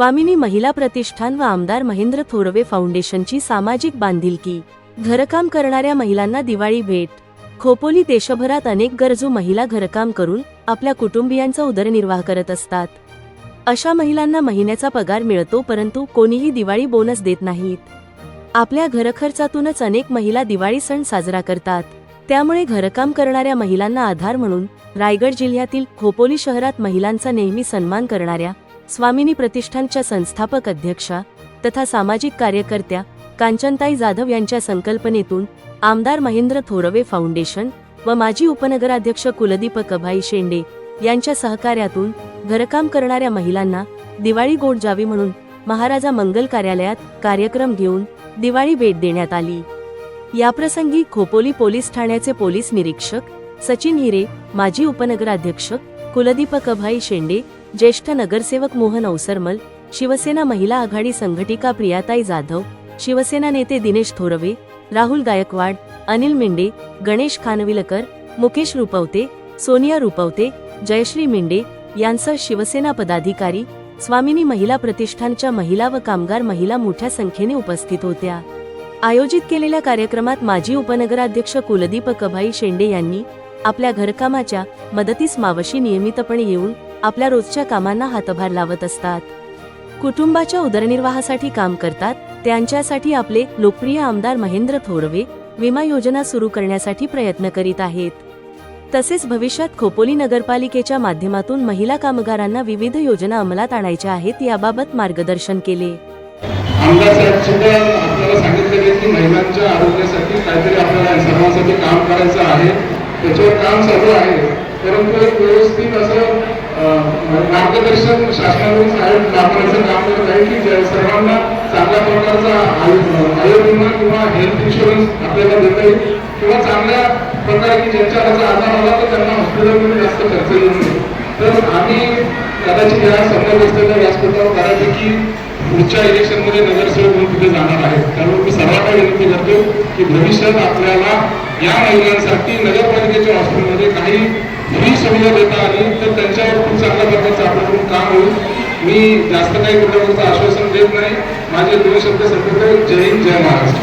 स्वामिनी महिला प्रतिष्ठान व आमदार महेंद्र थोरवे फाउंडेशनची सामाजिक बांधिलकी. घरकाम करणाऱ्या महिलांना दिवाळी भेट. खोपोली देशभरात अनेक गरजू महिला घरकाम करून आपल्या कुटुंबियांचा उदरनिर्वाह करत असतात. अशा महिलांना महिन्याचा पगार मिळतो परंतु कोणीही दिवाळी बोनस देत नाहीत. आपल्या घरखर्चातूनच अनेक महिला दिवाळी सण साजरा करतात. त्यामुळे घरकाम करणाऱ्या महिलांना आधार म्हणून रायगड जिल्ह्यातील खोपोली शहरात महिलांचा नेहमी सन्मान करणाऱ्या स्वामिनी प्रतिष्ठानच्या संस्थापक अध्यक्षा तथा सामाजिक कार्यकर्त्या कांचनताई जाधव यांच्या संकल्पनेतून आमदार महेंद्र थोरवे फाउंडेशन व माजी उपनगराध्यक्ष कुलदीपक अभाई शेंडे यांच्या सहकार्यातून घरकाम करणाऱ्या महिलांना दिवाळी गोड जावी म्हणून महाराजा मंगल कार्यालयात कार्यक्रम घेऊन दिवाळी भेट देण्यात आली. याप्रसंगी खोपोली पोलीस ठाण्याचे पोलीस निरीक्षक सचिन हिरे माजी उपनगराध्यक्ष कुलदीपक अभाई शेंडे ज्येष्ठ नगरसेवक मोहन अवसरमल शिवसेना महिला आघाडी संघटिका प्रियाताई जाधव शिवसेना नेते दिनेश थोरवे राहुल गायकवाड अनिल मेंढे गणेश खानविलकर मुकेश रुपवते सोनिया रुपवते जयश्री मेंढे यांसह शिवसेना पदाधिकारी स्वामिनी महिला प्रतिष्ठानच्या महिला व कामगार महिला मोठ्या संख्येने उपस्थित होत्या. आयोजित केलेल्या कार्यक्रमात माजी उपनगराध्यक्ष कुलदीप कभाई शेंडे यांनी आपल्या घरकामाच्या मदतीस मावशी नियमितपणे येऊन आपल्या रोजच्या कामांना हातभार लावत असतात. कुटुंबाच्या उदरनिर्वाहासाठी काम करतात त्यांच्यासाठी आपले लोकप्रिय आमदार महेंद्र थोरवे विमा योजना सुरू करण्यासाठी प्रयत्न करीत आहेत. तसेच भविष्यात खोपोली नगरपालिकेच्या माध्यमातून महिला कामगारांना विविध योजना अंमलात आणायच्या आहेत याबाबत मार्गदर्शन केले. महिलांच्या आरोग्यासाठी काहीतरी आपल्याला सर्वांसाठी काम करायचं आहे. त्याच्यावर काम चालू आहे. परंतु एक व्यवस्थित असं मार्गदर्शन शासनाकडून साहेब लाभण्याचं काम करत आहे की सर्वांना चांगल्या प्रकारचा आयुर्विमा किंवा हेल्थ इन्शुरन्स आपल्याला देता येईल किंवा चांगल्या प्रकारे की ज्यांच्या त्याचा आजार आला तर त्यांना हॉस्पिटलमध्ये जास्त खर्च येऊ नये. तर आम्ही कदाचित या समजा असलेल्या व्यासपीठावर बऱ्यापैकी पुढच्या इलेक्शनमध्ये नगरसेवक म्हणून तिथे जाणार आहे त्यामुळे मी सर्वांना विनंती करतो की भविष्यात आपल्याला या महिलांसाठी नगरपालिकेच्या हॉस्पिटलमध्ये काही सुविधा देता आली तर त्यांच्यावर खूप चांगल्या प्रकारचं आपल्याकडून काम होईल. मी जास्त काही कुठल्या आश्वासन देत नाही. माझे दोन शब्द संपवतो. जय हिंद जय महाराष्ट्र.